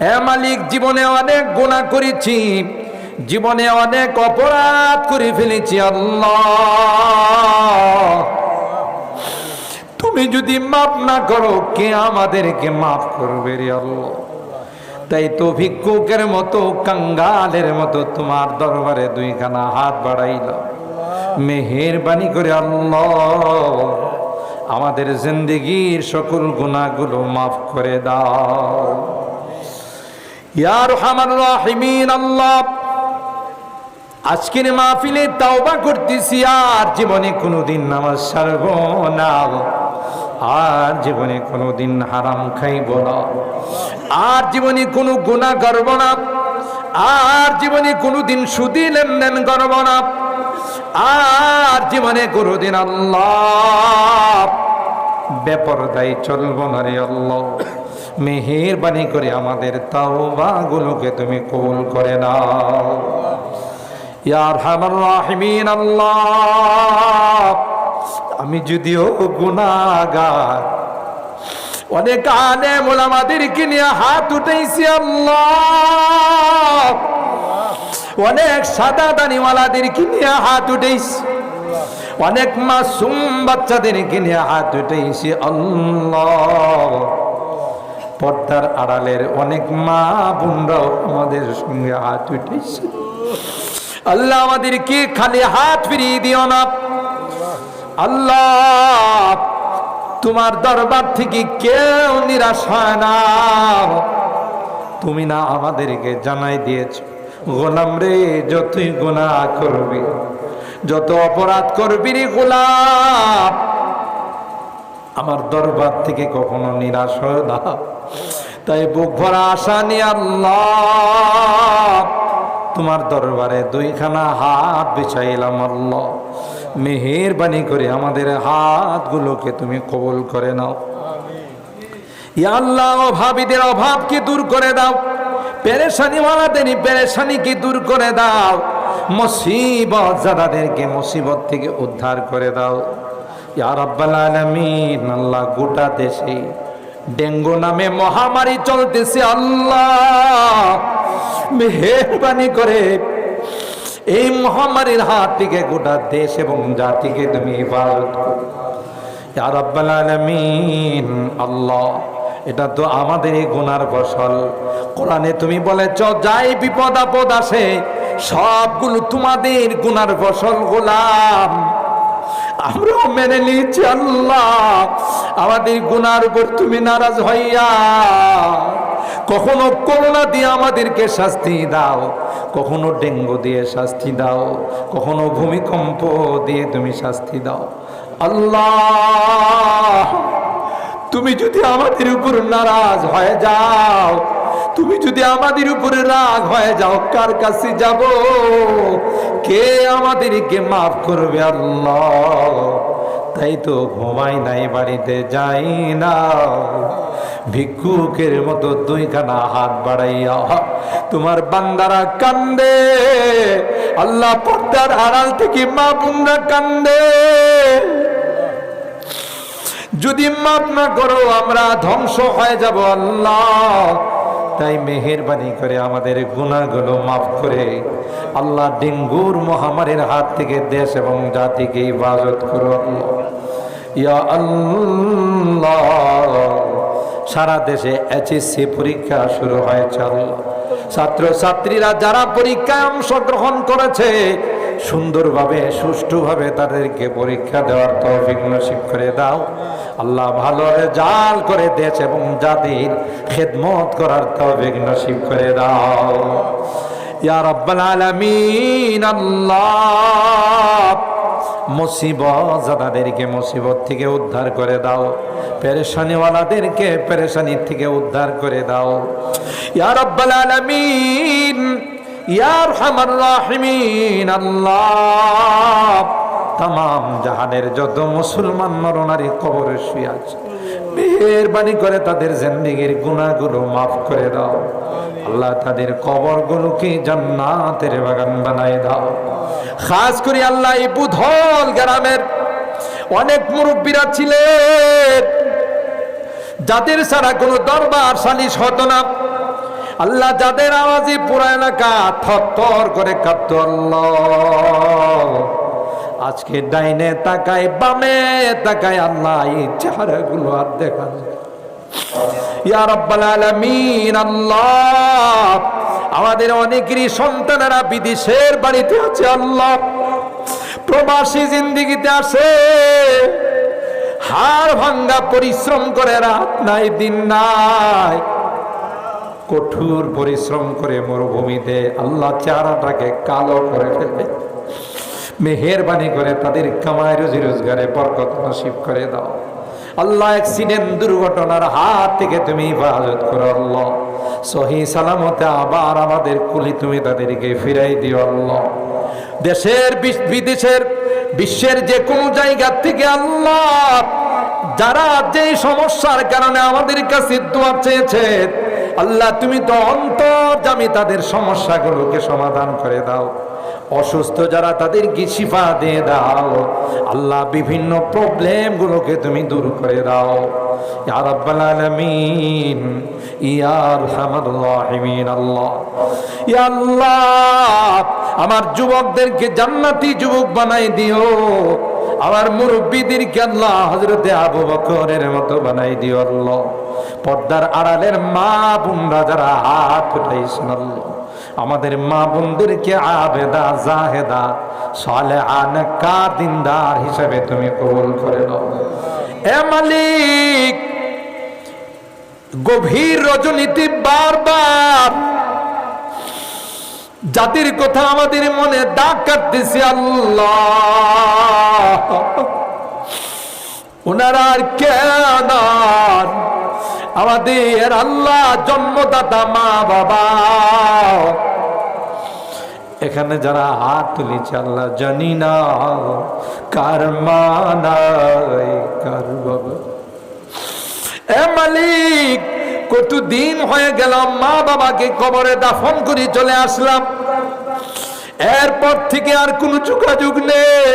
এ মালিক, জীবনে অনেক গুণা করেছি, জীবনে অনেক অপরাধ করে ফেলেছি, আল্লাহ। তুমি যদি মাফ না করো, কে আমাদেরকে মাফ করবে রে আল্লাহ? তাই তো ভিক্ষুকের মতো, কাঙ্গালের মতো তোমার দরবারে দুইখানা হাত বাড়াইল। মেহেরবানি করে আল্লাহ, আমাদের জিন্দগির সকল গুণাগুলো মাফ করে দাও। ইয়ার হামার রাহিমিন, আল্লাহ। আজকের মাহফিলে তাওবা করতেছি, আর জীবনে কোনোদিন নামাজ সারব না। আর জীবনে কোনোদিন হারাম খাইব না। আর জীবনে কোনো গুণা করব না। আর জীবনে কোনোদিন সুদি লেনদেন করব না। আর জীবনে কোনোদিন আল্লাহ বেপরদাই চলব না রে আল্লাহ। মেহেরবানি করে আমাদের তাওবাগুলোকে তুমি কবুল করে নাও। ইয়ার হামার রাহিমিন, আল্লাহ। আমি যদিও গুনাগার অনেক আলে মোলামাদেরকে নিয়ে হাত উঠেছি আল্লাহ। অনেক সাদা দানিওয়ালাদেরকে নিয়ে হাত উঠেছি অনেক মাসুম বাচ্চাদেরকে নিয়ে হাত উঠেছি আল্লাহ। পর্দার আড়ালের অনেক মা বোনরাও আমাদের সঙ্গে হাত উঠেছে। আল্লাহ আমাদেরকে খালি হাত ফিরিয়ে দিও না। আল্লাহ, তোমার দরবার থেকে কেউ নিরাশ হয় না। তুমি না আমাদেরকে জানাই দিয়েছ, গোলাম রে, যতই গোনা করবি, যত অপরাধ করবি রে গোলাপ আমার দরবার থেকে কখনো নিরাশ হয় না। তাই বুক ভরা আশা নিয়ে আল্লাহ। তোমার দরবারে দুইখানা হাত বিছাইলাম আল্লাহ। মেহেরবানি করে আমাদের হাতগুলোকে তুমি কবুল করে নাও। আল্লাহ অভাবীদের অভাবকে দূর করে দাও। পেরেশানি ওয়ালাদেরই পেরেশানিকে দূর করে দাও। মুসিবত জাদাদেরকে মুসিবত থেকে উদ্ধার করে দাও। ইয়া রাব্বাল আলামিন, আল্লাহ গোটা দেশে ডেঙ্গু নামে মহামারী চলতেছে আল্লাহ। মেহেরবানি করে এই মহামারীর হাত থেকে গোটা দেশ এবং জাতিকে তুমি হেফাজত করো। রাব্বাল আলামিন, আল্লাহ, এটা তো আমাদেরই গুনার ফসল। কোরআনে তুমি বলেছ, যাই বিপদ আপদ আসে, সবগুলো তোমাদের গুনার ফসল গোলাম। আমরাও মেনে নিচ্ছি আল্লাহ। আমাদের গুনার উপর তুমি নারাজ হইয়া কখনো করোনা দিয়ে আমাদেরকে শাস্তি দাও, কখনো ডেঙ্গু দিয়ে শাস্তি দাও, কখনো ভূমিকম্প দিয়ে তুমি শাস্তি দাও। আল্লাহ! তুমি যদি আমাদের উপর নারাজ হয়ে যাও, তুমি যদি আমাদের উপরে রাগ হয়ে যাও, কার কাছে যাব? কে আমাদেরকে মাফ করবে আল্লাহ? তাই তো ঘুমাই নাই, বাড়িতে যাই না। ভিক্ষুকের মতো দুইখানা হাত বাড়াইয়া তোমার বান্দারা কান্দে, আল্লাহ পর্দার আড়াল থেকে মা বোনরা কান্দে। যদি মাপ না করো, আমরা ধ্বংস হয়ে যাব, আল্লাহ। তাই মেহেরবানি করে আমাদের গুণাগুলো মাফ করে আল্লাহ ডেঙ্গুর মহামারীর হাত থেকে দেশ এবং জাতিকে ইবাদত করো ইয়া আল্লাহ, সারা দেশে এইচএসসি পরীক্ষা শুরু হয়েছে, আল্লাহ। ছাত্র ছাত্রীরা যারা পরীক্ষায় অংশগ্রহণ করেছে, সুন্দরভাবে, সুষ্ঠুভাবে তাদেরকে পরীক্ষা দেওয়ার তৌফিক নসিব করে দাও। আল্লাহ ভালো রেজাল করে দেশ এবং জাতির খেদমত করার তৌফিক নসিব করে দাও। ইয়া রাব্বাল আলামিন, আল্লাহ, মুসিবত যাদেরকে মুসিবত থেকে উদ্ধার করে দাও। পেরেশানিওয়ালাদেরকে পেরেশানির থেকে উদ্ধার করে দাও। ইয়া রাব্বাল আলামিন, ইয়া আরহামার রাহিমিন, আল্লাহ তাম জাহানের যত মুসলমান নরনারী কবরে শুয়ে আছে, মেহরবানি করে তাদের জিন্দেগির গুণাগুলো মাফ করে দাও। আল্লাহ তাদের কবরগুলোকে জান্নাতের বাগান বানায় দাও। খাস করে আল্লাহ এই বুধল গ্রামের অনেক মুরব্বীরা ছিলেন। যাদের ছাড়া কোনো দরবার সালিশ হতো না। আল্লাহ যাদের আওয়াজে পুরা এলাকা থর করে কাঁদত আল্লাহ। আজকে ডাইনে তাকায়, বামে তাকায় আল্লাহ, এই চেহারাগুলো আর দেখা আমাদের অনেকেরই সন্তানেরা বিদেশের বাড়িতে আছে, আল্লাহ। প্রবাসী জিন্দিগিতে আছে। হাড় ভাঙ্গা পরিশ্রম করে রাত নাই, দিন নাই। কঠোর পরিশ্রম করে মরুভূমিতে আল্লাহ চেহারাটাকে কালো করে ফেলে মেহেরবানি করে তাদের কামায় রুজি, রোজগারে বরকত নসিব করে দাও। আল্লাহ অ্যাক্সিডেন্ট দুর্ঘটনার হাত থেকে তুমি হেফাজত করো আল্লাহ। সহি সালামতে আবার আমাদের কুলি তুমি তাদেরকে ফিরাই দিও আল্লাহ। দেশের বিদেশের বিশ্বের যে কোনো জায়গা থেকে আল্লাহ, যারা যে সমস্যার কারণে আমাদের কাছে দোয়া চেয়েছে, আল্লাহ তুমি তো অন্তর্জামী তাদের সমস্যাগুলোকে সমাধান করে দাও। অসুস্থ যারা তাদেরকে শিফা দিয়ে দাও। আল্লাহ বিভিন্ন প্রবলেম গুলোকে তুমি দূর করে দাও। আমার যুবকদেরকে জান্নাতি যুবক বানাই দিও। আমার মুরব্বীদেরকে আল্লাহ হজরতে আবু বকরের মতো বানাই দিও, আল্লাহ। পর্দার আড়ালের মা বোনরা যারা হাত উঠাইছেন, আল্লাহ। আমাদের মা বোনদেরকে আবেদা, জাহেদা সালে আন দিনদার হিসেবে তুমি কবুল করে নাও। এ মালিক, গভীর রজনীতি বারবার জাতির কথা আমাদের মনে দাগ কাটতেছে আল্লাহ। ওনারা আর কেন আমাদের আল্লাহ জন্মদাতা মা বাবা। এখানে যারা হাত তুলেছে, আল্লাহ জানি না কার মা নাই, কার বাবা। এ মালিক, কতদিন হয়ে গেলাম মা বাবাকে কবরে দাফন করে চলে আসলাম। এরপর থেকে আর কোনো যোগাযোগ নেই।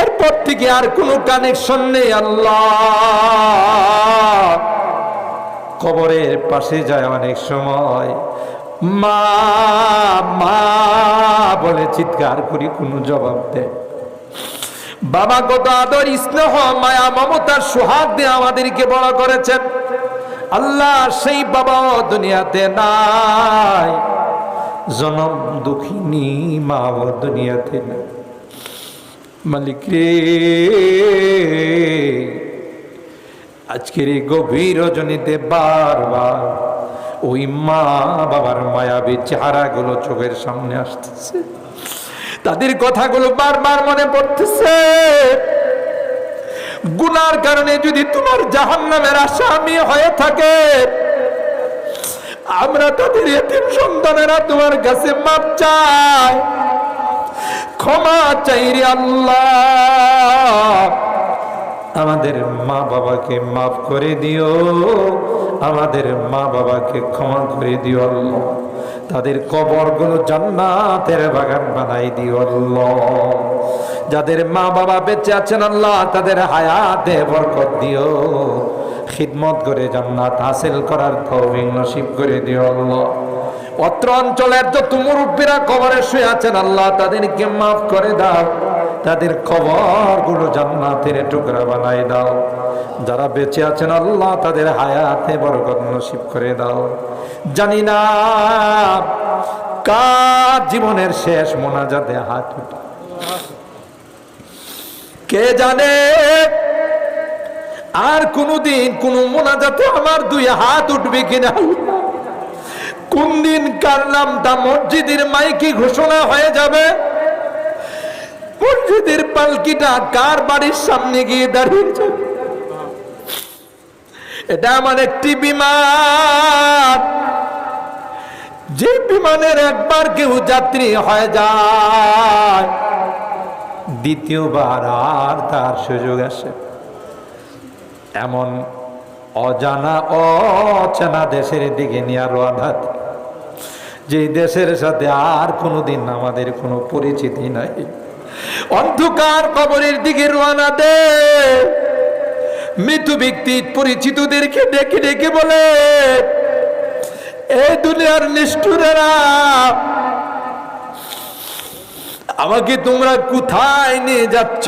এরপর থেকে আর কোনো কানেকশন নেই, আল্লাহ। কবরের পাশে যায় অনেক সময়। মা মা বলে চিৎকার করি কোনো জবাব দেয়। বাবা কত আদর, স্নেহ, মায়া মমতার সোহাগ দিয়ে আমাদেরকে বড় করেছেন। আল্লাহ সেই বাবা দুনিয়াতে নাই। জনম দুঃখিনী মাও দুনিয়াতে নাই। মালিক রে। আজকের এই গভীর রজনীতে বারবার ওই মা বাবার মায়াবী চেহারাগুলো চোখের সামনে আসতেছে। তাদের কথাগুলো বারবার মনে পড়তেছে। গুনার কারণে যদি তোমার জাহান নামের আসামি হয়ে থাকে, আমরা তাদের এতিম সন্তানেরা তোমার কাছে মাপ চাই। ক্ষমা চাই রে আল্লাহ। আমাদের মা বাবাকে মাফ করে দিও। আমাদের মা বাবাকে ক্ষমা করে দিও আল্লাহ। তাদের কবরগুলো জান্নাতের বাগান বানাই দিও আল্লাহ। যাদের মা বাবা বেঁচে আছেন আল্লাহ, তাদের হায়াতে বরকত দিও। খিদমত করে জান্নাত হাসিল করার তৌফিক নসিব করে দিও আল্লাহ। অত্র অঞ্চলের যত মুরব্বীরা কবরে শুয়ে আছেন আল্লাহ, তাদেরকে মাফ করে দাও। তাদের কবরগুলো জান্নাতের টুকরা বানাই দাও। যারা বেঁচে আছেন আল্লাহ তাদের হায়াতে বরকত নসিব করে দাও। জানি না কার জীবনের শেষ মোনাজাতে হাত কে জানে আর কোনদিন কোন মোনাজাতে আমার দুই হাত উঠবে কিনা। কোন দিন কার নামটা মসজিদের মাইকি ঘোষণা হয়ে যাবে? মসজিদের পালকিটা কার বাড়ির সামনে গিয়ে দাঁড়িয়েছে এটা আমার একটি বিমান। যে বিমানের একবার কেউ যাত্রী হয়ে যায়, দ্বিতীয়বার আর তার সুযোগ আসে। এমন অজানা, অচেনা দেশের দিকে নিয়ে দিই। যে দেশের সাথে আর কোনোদিন আমাদের কোনো পরিচিতি নাই। অন্ধকার কবরের দিকে রওনা দে। মৃত ব্যক্তি পরিচিতদেরকে ডেকে ডেকে বলে এই দুনিয়ার নিষ্ঠুরেরা, আমাকে তোমরা কোথায় নিয়ে যাচ্ছ?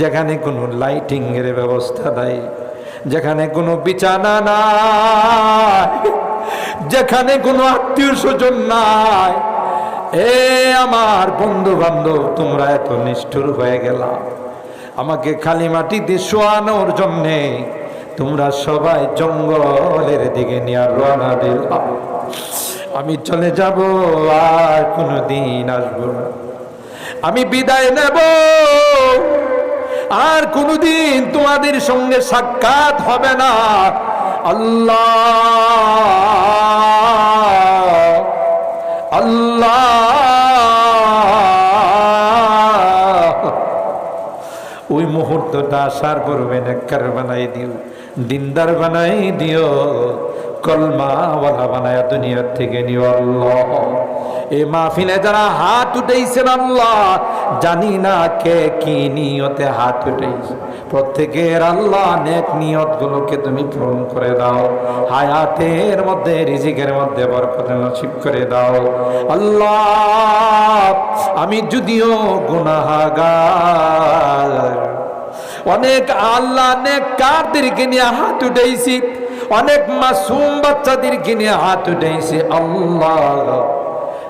যেখানে কোনো লাইটিং এর ব্যবস্থা নাই, যেখানে কোনো বিছানা নাই, যেখানে কোনো আত্মীয় স্বজন নাই এ আমার বন্ধু বান্ধব তোমরা এত নিষ্ঠুর হয়ে গেলাম আমাকে খালি মাটিতে শোয়ানোর জন্যে তোমরা সবাই জঙ্গলের দিকে নিয়ে রওনা দিলাম আমি চলে যাব, আর কোনো দিন আসব না। আমি বিদায় নেব, আর কোনোদিন তোমাদের সঙ্গে সাক্ষাৎ হবে না। আল্লাহ আল্লাহ। ওই মুহূর্তটা আসার পূর্বে নেককার বানাই দিও, দিনদার বানাই দিও, কলমাওয়ালা বানায় দুনিয়ার থেকে নিও আল্লাহ। এ মাহফিলে যারা হাত উঠেছেন আল্লাহ, জানি না কে কি নিয়তে হাত উঠেছে প্রত্যেকের আল্লাহ নেক নিয়ত গুলোকে তুমি পূরণ করে দাও। হায়াতের মধ্যে, রিজিকের মধ্যে বরকত নসিব করে দাও। আল্লাহ, আমি যদিও গুনাহাগার। অনেক আল্লাহ অনেক কারদেরকে নিয়ে হাত উঠেছি অনেক মাসুম বাচ্চাদেরকে নিয়ে হাত উঠেছি আল্লাহ